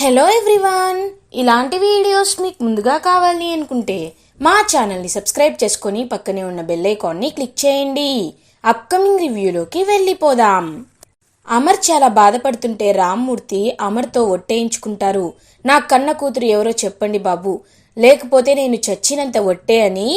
Hello everyone ఇలాంటి videos మీకు ముందుగా కావాలి అనుకుంటే మా ఛానల్ని సబ్స్క్రైబ్ చేసుకొని పక్కనే ఉన్న బెల్ ఐకాన్ని క్లిక్ చేయండి. అప్కమింగ్ రివ్యూలోకి వెళ్ళిపోదాం. అమర్ చాలా బాధపడుతుంటే రామ్మూర్తి అమర్తో ఒట్టేయించుకుంటారు. నా కన్న కూతురు ఎవరో చెప్పండి బాబు. లేకపోతే నేను చచ్చినంత ఒట్టే అని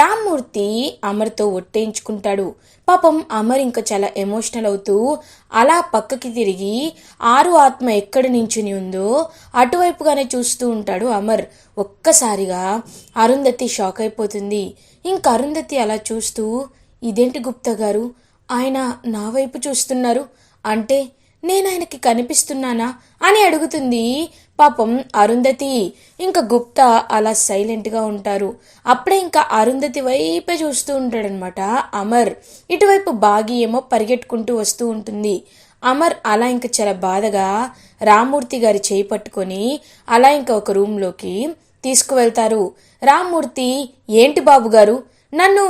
రామ్మూర్తి అమర్తో ఒట్టేయించుకుంటాడు. పాపం అమర్ ఇంకా చాలా ఎమోషనల్ అవుతూ అలా పక్కకి తిరిగి ఆరు ఆత్మ ఎక్కడి నించుని ఉందో అటువైపుగానే చూస్తూ ఉంటాడు అమర్. ఒక్కసారిగా అరుంధతి షాక్ అయిపోతుంది. ఇంక అరుంధతి అలా చూస్తూ ఇదేంటి గుప్తా గారు? ఆయన నా వైపు చూస్తున్నారు. అంటే నేను ఆయనకి కనిపిస్తున్నానా? అని అడుగుతుంది. పాపం అరుంధతి ఇంకా గుప్తా అలా సైలెంట్గా ఉంటారు. అప్పుడే ఇంకా అరుంధతి వైపే చూస్తూ ఉంటాడనమాట అమర్ ఇటువైపు బాగి ఏమో పరిగెట్టుకుంటూ వస్తూ ఉంటుంది. అమర్ అలా ఇంకా చాలా బాధగా రామ్మూర్తి గారి చేయి పట్టుకొని అలా ఇంకా ఒక రూమ్లోకి తీసుకువెళ్తారు. రామ్మూర్తి ఏంటి బాబు గారు నన్ను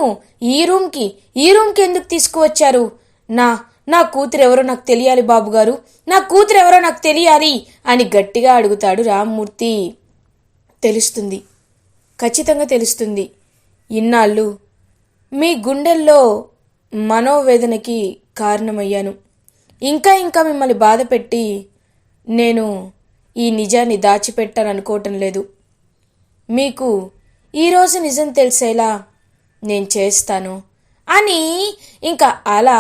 ఈ రూమ్కి ఈ రూమ్కి ఎందుకు తీసుకువచ్చారు? నా నా కూతురు ఎవరో నాకు తెలియాలి బాబుగారు. నా కూతురు ఎవరో నాకు తెలియాలి అని గట్టిగా అడుగుతాడు రామ్మూర్తి. తెలుస్తుంది. ఖచ్చితంగా తెలుస్తుంది. ఇన్నాళ్ళు మీ గుండెల్లో మనోవేదనకి కారణమయ్యాను. ఇంకా ఇంకా మిమ్మల్ని బాధ పెట్టి నేను ఈ నిజాన్ని దాచిపెట్టాననుకోవటం లేదు. మీకు ఈరోజు నిజం తెలిసేలా నేను చేస్తాను అని ఇంకా అలా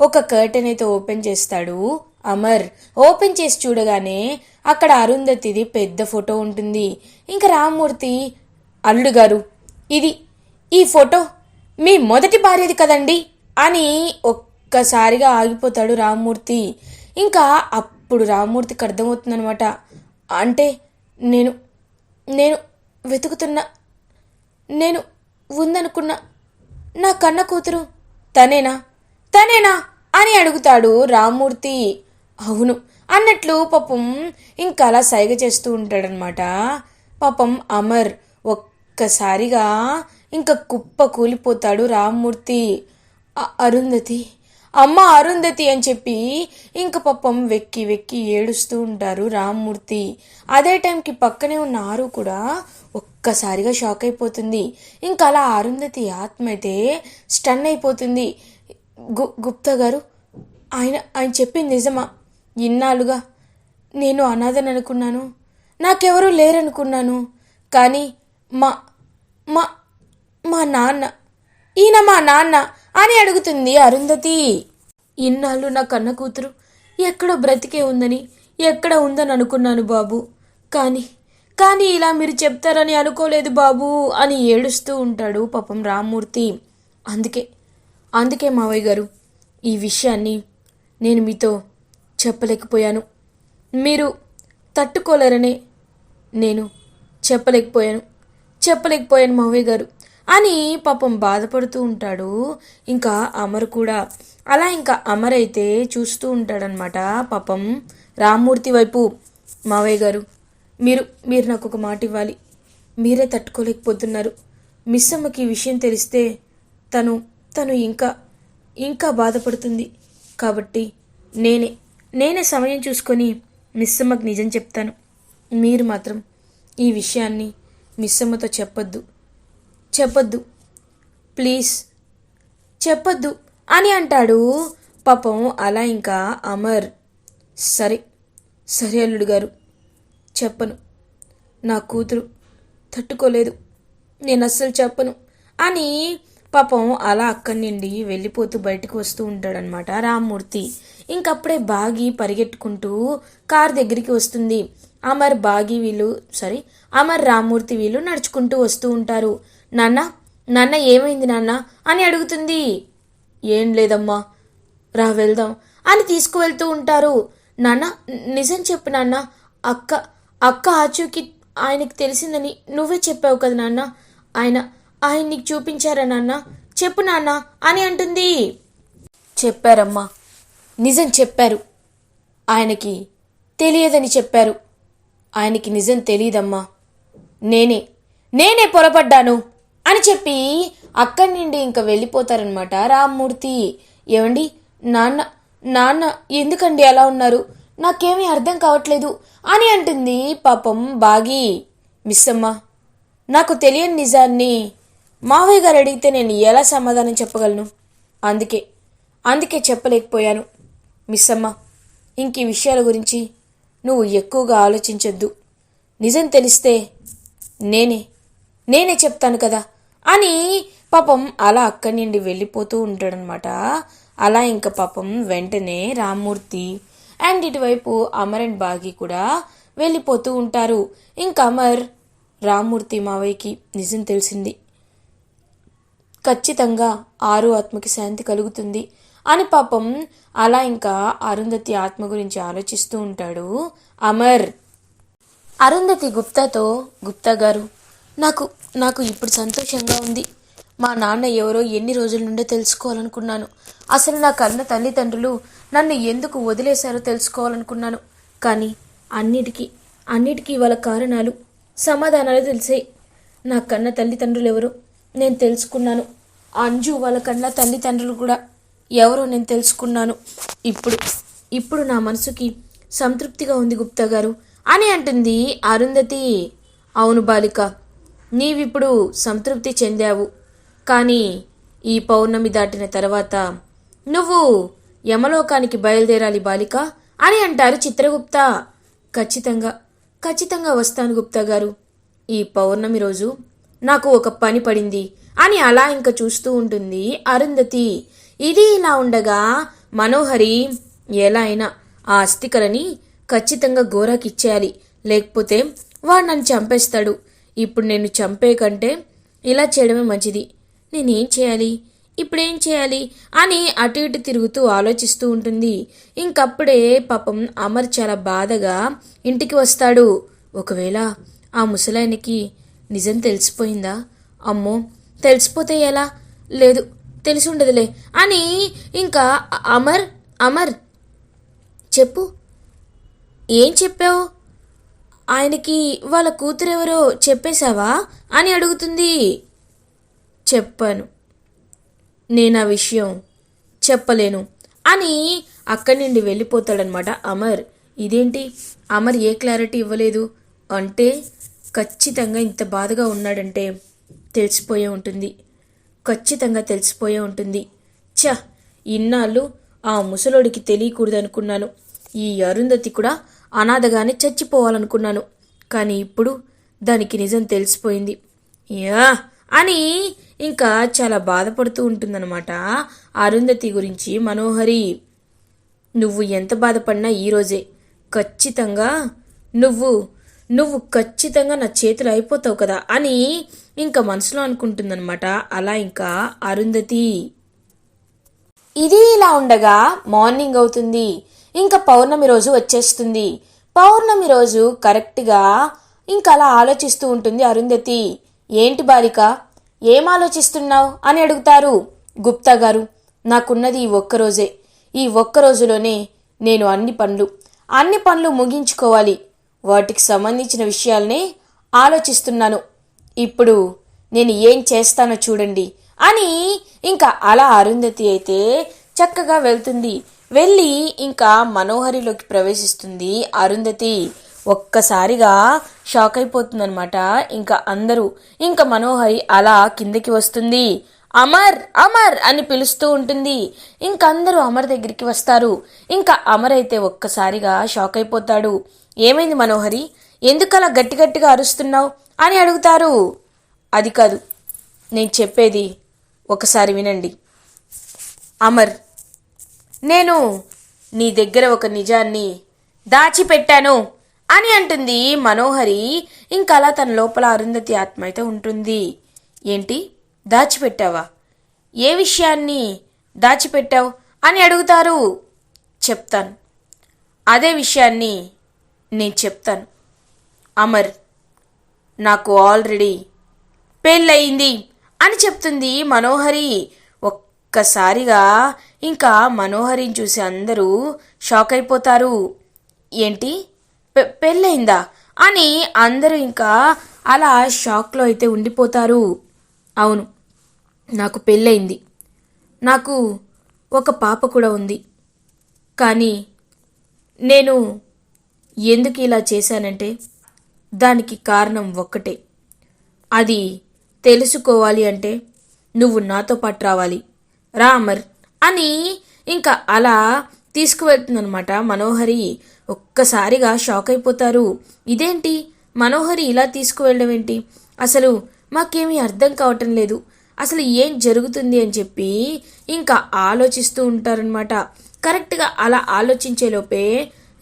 ఒక కర్టెన్ అయితే ఓపెన్ చేస్తాడు. అమర్ ఓపెన్ చేసి చూడగానే అక్కడ అరుంధతిది పెద్ద ఫోటో ఉంటుంది. ఇంకా రామ్మూర్తి అల్లుడు గారు ఇది ఈ ఫోటో మీ మొదటి భార్యది కదండి? అని ఒక్కసారిగా ఆగిపోతాడు రామ్మూర్తి. ఇంకా అప్పుడు రామ్మూర్తికి అర్థమవుతుందనమాట అంటే నేను నేను వెతుకుతున్న నేను ఉందనుకున్న నా కన్న కూతురు తనేనా? తనేనా? అని అడుగుతాడు రామ్మూర్తి. అవును అన్నట్లు పాపం ఇంకా అలా సైగ చేస్తూ ఉంటాడనమాట. పాపం అమర్ ఒక్కసారిగా ఇంకా కుప్ప కూలిపోతాడు రామ్మూర్తి. అరుంధతి అమ్మ అరుంధతి అని చెప్పి ఇంక పాపం వెక్కి వెక్కి ఏడుస్తూ ఉంటారు రామ్మూర్తి. అదే టైంకి పక్కనే ఉన్న ఆరు కూడా ఒక్కసారిగా షాక్ అయిపోతుంది. ఇంకా అలా అరుంధతి ఆత్మ అయితే స్టన్ అయిపోతుంది. గు గుప్తా గారు ఆయన ఆయన చెప్పింది నిజమా? ఇన్నాళ్ళుగా నేను అనాథని అనుకున్నాను. నాకెవరూ లేరనుకున్నాను. కానీ మా మా మా నాన్న ఈయన మా నాన్న అని అడుగుతుంది అరుంధతి. ఇన్నాళ్ళు నా కన్న కూతురు ఎక్కడో బ్రతికే ఉందని ఎక్కడ ఉందని అనుకున్నాను బాబు. కానీ కానీ ఇలా మీరు చెప్తారని అనుకోలేదు బాబు అని ఏడుస్తూ ఉంటాడు పాపం రామ్మూర్తి. అందుకే అందుకే మావయ్య గారు ఈ విషయాన్ని నేను మీతో చెప్పలేకపోయాను. మీరు తట్టుకోలేరని నేను చెప్పలేకపోయాను. చెప్పలేకపోయాను మావయ్య గారు. అని పాపం బాధపడుతూ ఉంటాడు. ఇంకా అమర్ కూడా. అలా ఇంకా అమర్ అయితే చూస్తూ ఉంటాడనమాట పాపం రామ్మూర్తి వైపు. మావయ్య గారు మీరు మీరు నాకు ఒక మాట ఇవ్వాలి. మీరే తట్టుకోలేకపోతున్నారు. మిస్సమ్మకి ఈ విషయం తెలిస్తే తను తను ఇంకా ఇంకా బాధపడుతుంది. కాబట్టి నేనే నేనే సమయం చూసుకొని మిస్సమ్మకు నిజం చెప్తాను. మీరు మాత్రం ఈ విషయాన్ని మిస్సమ్మతో చెప్పొద్దు. చెప్పొద్దు. ప్లీజ్. చెప్పొద్దు అని అంటాడు పాపం అలా ఇంకా అమర్. సరే సరే అల్లుడు గారు. చెప్పను. నా కూతురు తట్టుకోలేదు. నేను అస్సలు చెప్పను అని పాపం అలా అక్కడి నుండి వెళ్ళిపోతూ బయటకు వస్తూ ఉంటాడనమాట రామ్మూర్తి. ఇంకప్పుడే బాగి పరిగెట్టుకుంటూ కార్ దగ్గరికి వస్తుంది. అమర్ బాగి వీళ్ళు సారీ అమర్ రామ్మూర్తి వీళ్ళు నడుచుకుంటూ వస్తూ ఉంటారు. నాన్న నాన్న ఏమైంది నాన్న? అని అడుగుతుంది. ఏం లేదమ్మా రా వెళ్దాం అని తీసుకువెళ్తూ ఉంటారు. నాన్న నిజం చెప్పు నాన్న అక్క అక్క ఆచూకి ఆయనకి తెలిసిందని నువ్వే చెప్పావు కదా నాన్న. ఆయన ఆయన నీకు చూపించారా నాన్న? చెప్పు నాన్న అని అంటుంది. చెప్పారమ్మా. నిజం చెప్పారు. ఆయనకి తెలియదని చెప్పారు. ఆయనకి నిజం తెలియదమ్మా నేనే నేనే పొరపడ్డాను అని చెప్పి అక్కడి నుండి ఇంకా వెళ్ళిపోతారనమాట రామ్మూర్తి. ఏమండి? నాన్న నాన్న ఎందుకండి అలా ఉన్నారు? నాకేమీ అర్థం కావట్లేదు అని అంటుంది పాపం బాగి. మిస్సమ్మ నాకు తెలియని నిజాన్ని మావయ్య గారు అడిగితే నేను ఎలా సమాధానం చెప్పగలను? అందుకే అందుకే చెప్పలేకపోయాను. మిస్సమ్మ ఇంక ఈ విషయాల గురించి నువ్వు ఎక్కువగా ఆలోచించొద్దు. నిజం తెలిస్తే నేనే నేనే చెప్తాను కదా? అని పాపం అలా అక్కడి నుండి వెళ్ళిపోతూ ఉంటాడనమాట అలా ఇంకా పాపం వెంటనే రామ్మూర్తి అండ్ ఇటువైపు అమర్ అండ్ బాగి కూడా వెళ్ళిపోతూ ఉంటారు. ఇంకా అమర్ రామ్మూర్తి మావయ్యకి నిజం తెలిసింది. ఖచ్చితంగా ఆరు ఆత్మకి శాంతి కలుగుతుంది. అని పాపం అలా ఇంకా అరుంధతి ఆత్మ గురించి ఆలోచిస్తూ ఉంటాడు అమర్. అరుంధతి గుప్తాతో గుప్తా గారు నాకు నాకు ఇప్పుడు సంతోషంగా ఉంది. మా నాన్న ఎవరో ఎన్ని రోజుల నుండే తెలుసుకోవాలనుకున్నాను. అసలు నా కన్న తల్లిదండ్రులు నన్ను ఎందుకు వదిలేశారో తెలుసుకోవాలనుకున్నాను. కానీ అన్నిటికీ అన్నిటికీ వాళ్ళ కారణాలు సమాధానాలు తెలిసాయి. నా కన్న తల్లిదండ్రులు ఎవరు నేను తెలుసుకున్నాను. అంజు వాళ్ళ కన్న తల్లిదండ్రులు కూడా ఎవరో నేను తెలుసుకున్నాను. ఇప్పుడు ఇప్పుడు నా మనసుకి సంతృప్తిగా ఉంది గుప్తా గారు. అని అంటుంది అరుంధతి. అవును బాలిక నీవిప్పుడు సంతృప్తి చెందావు. కానీ ఈ పౌర్ణమి దాటిన తర్వాత నువ్వు యమలోకానికి బయలుదేరాలి బాలిక అని అంటారు చిత్రగుప్త. ఖచ్చితంగా ఖచ్చితంగా వస్తాను గుప్తా గారు. ఈ పౌర్ణమి రోజు నాకు ఒక పని పడింది అని అలా ఇంకా చూస్తూ ఉంటుంది అరుంధతి. ఇది ఇలా ఉండగా మనోహరి ఎలా అయినా ఆ అస్థికలని ఖచ్చితంగా గోరాకి ఇచ్చేయాలి లేకపోతే వాడు నన్ను చంపేస్తాడు. ఇప్పుడు నేను చంపే కంటే ఇలా చేయడమే మంచిది. నేనేం చేయాలి? ఇప్పుడేం చేయాలి? అని అటు ఇటు తిరుగుతూ ఆలోచిస్తూ ఉంటుంది. ఇంకప్పుడే పాపం అమర్ చాలా బాధగా ఇంటికి వస్తాడు. ఒకవేళ ఆ ముసలాయనకి నిజం తెలిసిపోయిందా? అమ్మో తెలిసిపోతే ఎలా? లేదు తెలిసి ఉండదులే అని ఇంకా అమర్ అమర్ చెప్పు. ఏం చెప్పావు? ఆయనకి వాళ్ళ కూతురెవరో చెప్పేశావా? అని అడుగుతుంది. చెప్పాను. నేను ఆ విషయం చెప్పలేను అని అక్కడి నుండి వెళ్ళిపోతాడనమాట అమర్. ఇదేంటి? అమర్ ఏ క్లారిటీ ఇవ్వలేదు. అంటే ఖచ్చితంగా ఇంత బాధగా ఉన్నాడంటే తెలిసిపోయే ఉంటుంది. ఖచ్చితంగా తెలిసిపోయే ఉంటుంది. ఛ! ఇన్నాళ్ళు ఆ ముసలోడికి తెలియకూడదనుకున్నాను. ఈ అరుంధతి కూడా అనాథగానే చచ్చిపోవాలనుకున్నాను. కానీ ఇప్పుడు దానికి నిజం తెలిసిపోయింది. యా! అని ఇంకా చాలా బాధపడుతూ ఉంటుందన్నమాట అరుంధతి గురించి మనోహరి. నువ్వు ఎంత బాధపడినా ఈరోజే ఖచ్చితంగా నువ్వు నువ్వు ఖచ్చితంగా నా చేతులు అయిపోతావు కదా అని ఇంకా మనసులో అనుకుంటుందనమాట అలా ఇంకా అరుంధతి. ఇది ఇలా ఉండగా మార్నింగ్ అవుతుంది. ఇంకా పౌర్ణమి రోజు వచ్చేస్తుంది. పౌర్ణమి రోజు కరెక్ట్గా ఇంకా అలా ఆలోచిస్తూ ఉంటుంది అరుంధతి. ఏంటి బాలిక? ఏం ఆలోచిస్తున్నావు? అని అడుగుతారు గుప్తా గారు. నాకున్నది ఈ ఒక్కరోజే ఈ ఒక్క రోజులోనే నేను అన్ని పనులు అన్ని పనులు ముగించుకోవాలి. వాటికి సంబంధించిన విషయాల్ని ఆలోచిస్తున్నాను. ఇప్పుడు నేను ఏం చేస్తానో చూడండి అని ఇంకా అలా అరుంధతి అయితే చక్కగా వెళ్తుంది. వెళ్ళి ఇంకా మనోహరిలోకి ప్రవేశిస్తుంది అరుంధతి. ఒక్కసారిగా షాక్ అయిపోతుందనమాట ఇంకా అందరూ ఇంకా మనోహరి అలా కిందకి వస్తుంది. అమర్ అమర్ అని పిలుస్తూ ఉంటుంది. ఇంకందరూ అందరూ అమర్ దగ్గరికి వస్తారు. ఇంకా అమర్ అయితే ఒక్కసారిగా షాక్ అయిపోతాడు. ఏమైంది మనోహరి? ఎందుకలా గట్టి గట్టిగా అరుస్తున్నావు? అని అడుగుతారు. అది కాదు. నేను చెప్పేది ఒకసారి వినండి. అమర్ నేను నీ దగ్గర ఒక నిజాన్ని దాచిపెట్టాను అని అంటుంది మనోహరి. ఇంకలా తన లోపల అరుంధతి ఆత్మ అయితే ఉంటుంది. ఏంటి? దాచిపెట్టావా? ఏ విషయాన్ని దాచిపెట్టావు అని అడుగుతారు చెప్తాను. అదే విషయాన్ని నేను చెప్తాను. అమర్ నాకు ఆల్రెడీ పెళ్ళయింది అని చెప్తుంది మనోహరి. ఒక్కసారిగా ఇంకా మనోహరిని చూసి అందరూ షాక్ అయిపోతారు. ఏంటి? పె- పెళ్ళయిందా? అని అందరూ ఇంకా అలా షాక్లో అయితే ఉండిపోతారు. అవును నాకు పెళ్ళయింది. నాకు ఒక పాప కూడా ఉంది. కానీ నేను ఎందుకు ఇలా చేశానంటే దానికి కారణం ఒక్కటే. అది తెలుసుకోవాలి అంటే నువ్వు నాతో పాటు రావాలి. రా అమర్ అని ఇంకా అలా తీసుకువెళ్తుందనమాట మనోహరి. ఒక్కసారిగా షాక్ అయిపోతారు. ఇదేంటి? మనోహరి ఇలా తీసుకువెళ్ళడం ఏంటి అసలు మాకేమీ అర్థం కావటం లేదు. అసలు ఏం జరుగుతుంది అని చెప్పి ఇంకా ఆలోచిస్తూ ఉంటారనమాట కరెక్ట్గా అలా ఆలోచించేలోపే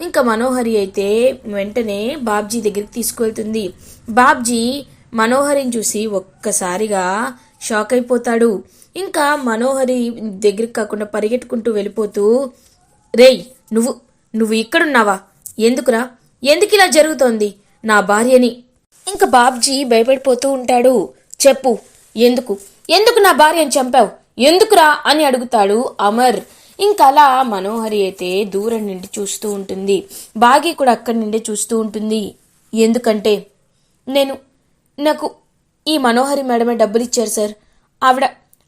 ఇంకా మనోహరి అయితే వెంటనే బాబ్జీ దగ్గరికి తీసుకువెళ్తుంది. బాబ్జీ మనోహరిని చూసి ఒక్కసారిగా షాక్ అయిపోతాడు. ఇంకా మనోహరి దగ్గరికి కాకుండా పరిగెట్టుకుంటూ వెళ్ళిపోతూ రేయ్ నువ్వు నువ్వు ఇక్కడున్నావా? ఎందుకురా? ఎందుకు ఇలా జరుగుతోంది? నా భార్యని ఇంకా బాబ్జీ భయపడిపోతూ ఉంటాడు. చెప్పు ఎందుకు? ఎందుకు నా భార్యని చంపావు? ఎందుకురా అని అడుగుతాడు అమర్. ఇంకలా మనోహరి అయితే దూరం నుండి చూస్తూ ఉంటుంది. బాగి కూడా అక్కడి నుండి చూస్తూ ఉంటుంది. ఎందుకంటే నేను నాకు ఈ మనోహరి మేడమే డబ్బులు ఇచ్చారు సార్. ఆవిడ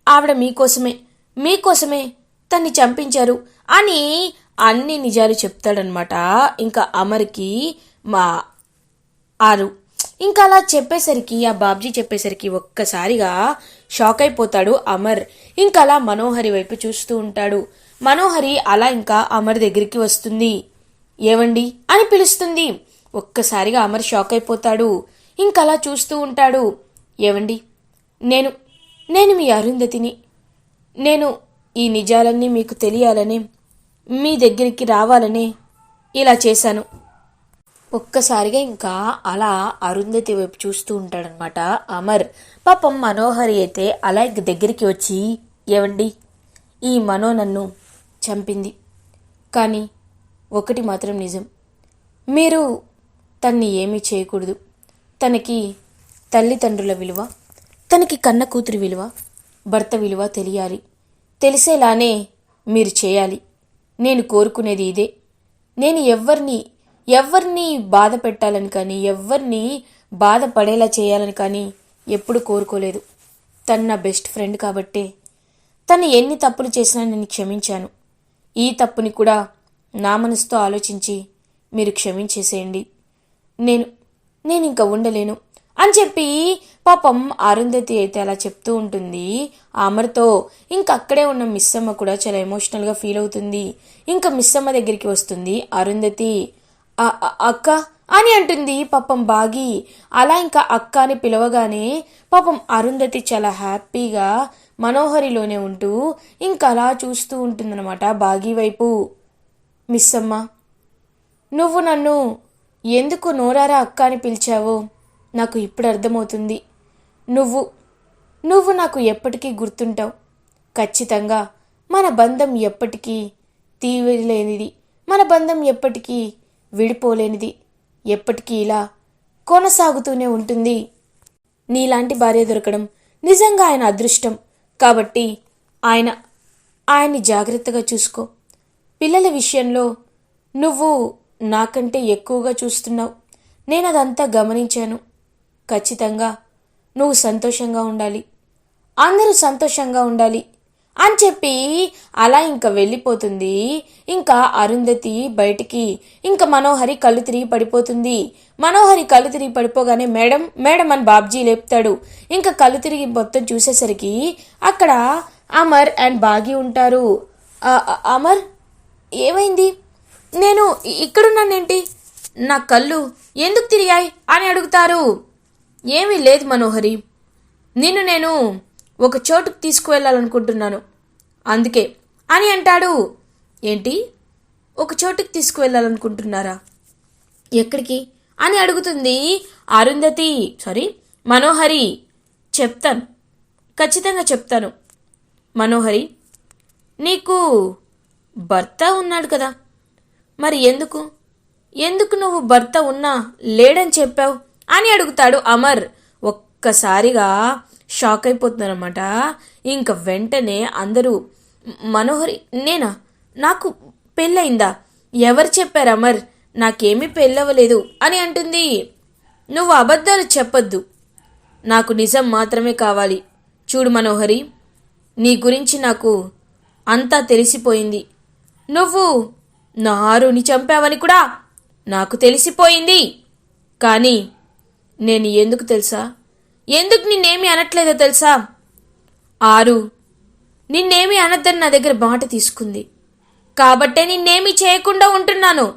ఆవిడ మీకోసమే మీకోసమే తన్ని చంపించారు అని అన్ని నిజాలు చెప్తాడనమాట ఇంకా అమర్కి మా ఆరు ఇంకా అలా చెప్పేసరికి ఆ బాబ్జీ చెప్పేసరికి ఒక్కసారిగా షాక్ అయిపోతాడు అమర్. ఇంకా అలా మనోహరి వైపు చూస్తూ ఉంటాడు. మనోహరి అలా ఇంకా అమర్ దగ్గరికి వస్తుంది. ఏవండి? అని పిలుస్తుంది. ఒక్కసారిగా అమర్ షాక్ అయిపోతాడు. ఇంకా అలా చూస్తూ ఉంటాడు. ఏవండి? నేను నేను మీ అరుంధతిని. నేను ఈ నిజాలన్నీ మీకు తెలియాలని మీ దగ్గరికి రావాలని ఇలా చేశాను. ఒక్కసారిగా ఇంకా అలా అరుంధతి వైపు చూస్తూ ఉంటాడనమాట. అమర్ పాపం మనోహరి అయితే అలా దగ్గరికి వచ్చి ఏవండి? ఈ మనో నన్ను చంపింది. కానీ ఒకటి మాత్రం నిజం. మీరు తన్ని ఏమీ చేయకూడదు. తనకి తల్లిదండ్రుల విలువ తనకి కన్న కూతురి విలువ భర్త విలువ తెలియాలి. తెలిసేలానే మీరు చేయాలి. నేను కోరుకునేది ఇదే. నేను ఎవ్వరిని ఎవరిని బాధ పెట్టాలని కానీ ఎవరిని బాధపడేలా చేయాలని కానీ ఎప్పుడు కోరుకోలేదు. తను నా బెస్ట్ ఫ్రెండ్ కాబట్టే తను ఎన్ని తప్పులు చేసినా నేను క్షమించాను. ఈ తప్పుని కూడా నా మనసుతో ఆలోచించి మీరు క్షమించేసేయండి. నేను నేను ఇంకా ఉండలేను అని చెప్పి పాపం అరుంధతి అయితే అలా చెప్తూ ఉంటుంది. ఆ అమర్తో అక్కడే ఉన్న మిస్సమ్మ కూడా చాలా ఎమోషనల్గా ఫీల్ అవుతుంది. ఇంకా మిస్సమ్మ దగ్గరికి వస్తుంది. అరుంధతి అక్క అని అంటుంది పాపం బాగి. అలా ఇంకా అక్క అని పిలవగానే పాపం అరుంధతి చాలా హ్యాపీగా మనోహరిలోనే ఉంటూ ఇంకా అలా చూస్తూ ఉంటుందన్నమాట బాగి వైపు. మిస్ అమ్మ నువ్వు నన్ను ఎందుకు నోరారా అక్క అని పిలిచావో నాకు ఇప్పుడు అర్థమవుతుంది. నువ్వు నువ్వు నాకు ఎప్పటికీ గుర్తుంటావు. ఖచ్చితంగా మన బంధం ఎప్పటికీ తీవ్రలేనిది. మన బంధం ఎప్పటికీ విడిపోలేనిది. ఎప్పటికీ ఇలా కొనసాగుతూనే ఉంటుంది. నీలాంటి భార్య దొరకడం నిజంగా ఆయన అదృష్టం. కాబట్టి ఆయన ఆయన్ని జాగ్రత్తగా చూసుకో. పిల్లల విషయంలో నువ్వు నాకంటే ఎక్కువగా చూస్తున్నావు. నేను అదంతా గమనించాను. ఖచ్చితంగా నువ్వు సంతోషంగా ఉండాలి. అందరూ సంతోషంగా ఉండాలి. అని చెప్పి అలా ఇంకా వెళ్ళిపోతుంది. ఇంకా అరుంధతి బయటికి ఇంకా మనోహరి కళ్ళు తిరిగి పడిపోతుంది. మనోహరి కళ్ళు తిరిగి పడిపోగానే మేడం మేడం అని బాబ్జీ లేపుతాడు. ఇంకా కళ్ళు తిరిగి మొత్తం చూసేసరికి అక్కడ అమర్ అండ్ బాగి ఉంటారు. అమర్ ఏమైంది? నేను ఇక్కడున్నానేంటి? నా కళ్ళు ఎందుకు తిరిగాయి అని అడుగుతారు. ఏమీ లేదు మనోహరి. నిన్ను నేను ఒక చోటుకు తీసుకువెళ్ళాలనుకుంటున్నాను. అందుకే అని అంటాడు. ఏంటి? ఒక చోటుకి తీసుకువెళ్ళాలనుకుంటున్నారా? ఎక్కడికి? అని అడుగుతుంది అరుంధతి. సారీ మనోహరి చెప్తాను. ఖచ్చితంగా చెప్తాను. మనోహరి నీకు భర్త ఉన్నాడు కదా. మరి ఎందుకు? ఎందుకు నువ్వు భర్త ఉన్నా లేడని చెప్పావు? అని అడుగుతాడు అమర్. ఒక్కసారిగా షాక్ అయిపోతున్నారన్నమాట. ఇంక వెంటనే అందరూ మనోహరి నేనా? నాకు పెళ్ళయిందా? ఎవరు చెప్పారు అమర్? నాకేమీ పెళ్ళవలేదు అని అంటుంది. నువ్వు అబద్ధాలు చెప్పొద్దు. నాకు నిజం మాత్రమే కావాలి. చూడు మనోహరి నీ గురించి నాకు అంతా తెలిసిపోయింది. నువ్వు నా ఆరుని చంపావని కూడా నాకు తెలిసిపోయింది. కానీ నేను ఎందుకు తెలుసా? ఎందుకు నిన్నేమి అనట్లేదో తెలుసా? ఆరు నిన్నేమి అనద్దని నా దగ్గర మాట తీసుకుంది. కాబట్టే నిన్నేమి చేయకుండా ఉంటున్నాను.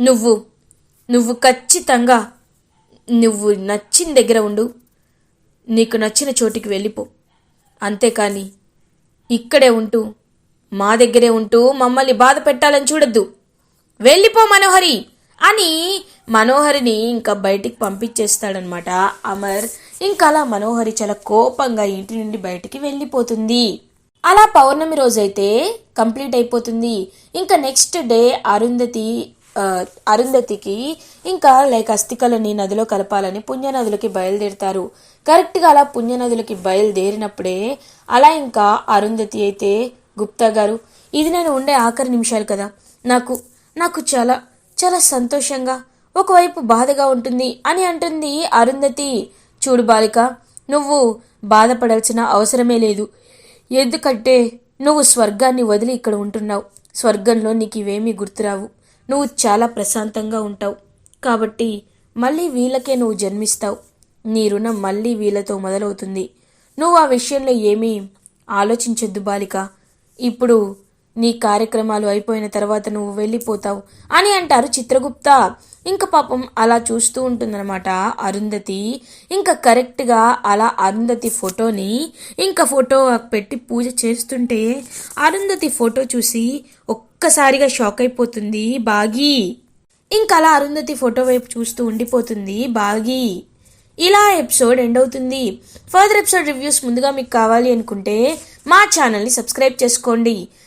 నువ్వు నువ్వు ఖచ్చితంగా నువ్వు నచ్చిన దగ్గర ఉండు. నీకు నచ్చిన చోటికి వెళ్ళిపో. అంతేకాని ఇక్కడే ఉంటూ మా దగ్గరే ఉంటూ మమ్మల్ని బాధ పెట్టాలని చూడొద్దు. వెళ్ళిపో మనోహరి! అని మనోహరిని ఇంకా బయటికి పంపించేస్తాడనమాట అమర్ ఇంకా అలా మనోహరి చాలా కోపంగా ఇంటి నుండి బయటికి వెళ్ళిపోతుంది. అలా పౌర్ణమి రోజైతే కంప్లీట్ అయిపోతుంది. ఇంకా నెక్స్ట్ డే అరుంధతి అరుంధతికి ఇంకా లైక్ అస్థికలని నదిలో కలపాలని పుణ్యనదులకి బయలుదేరుతారు. కరెక్ట్గా అలా పుణ్యనదులకి బయలుదేరినప్పుడే అలా ఇంకా అరుంధతి అయితే గుప్తా గారు ఇది నేను ఉండే ఆఖరి నిమిషాలు కదా. నాకు నాకు చాలా చాలా సంతోషంగా ఒకవైపు బాధగా ఉంటుంది అని అంటుంది అరుంధతి. చూడు బాలిక నువ్వు బాధపడాల్సిన అవసరమే లేదు. ఎందుకంటే నువ్వు స్వర్గాన్ని వదిలి ఇక్కడ ఉంటున్నావు. స్వర్గంలో నీకు ఇవేమీ గుర్తురావు. నువ్వు చాలా ప్రశాంతంగా ఉంటావు. కాబట్టి మళ్ళీ వీళ్ళకే నువ్వు జన్మిస్తావు. నీ రుణం మళ్ళీ వీళ్ళతో మొదలవుతుంది. నువ్వు ఆ విషయంలో ఏమీ ఆలోచించొద్దు బాలిక. ఇప్పుడు నీ కార్యక్రమాలు అయిపోయిన తర్వాత నువ్వు వెళ్ళిపోతావు అని అంటారు చిత్రగుప్త. ఇంకా పాపం అలా చూస్తూ ఉంటుందన్నమాట అరుంధతి. ఇంకా కరెక్ట్గా అలా అరుంధతి ఫోటోని ఇంకా ఫోటో పెట్టి పూజ చేస్తుంటే అరుంధతి ఫోటో చూసి ఒక్కసారిగా షాక్ అయిపోతుంది. బాగి! ఇంకా అలా అరుంధతి ఫోటో వైపు చూస్తూ ఉండిపోతుంది. బాగి! ఇలా ఎపిసోడ్ ఎండ్ అవుతుంది. ఫర్దర్ ఎపిసోడ్ రివ్యూస్ ముందుగా మీకు కావాలి అనుకుంటే మా ఛానల్ని సబ్స్క్రైబ్ చేసుకోండి.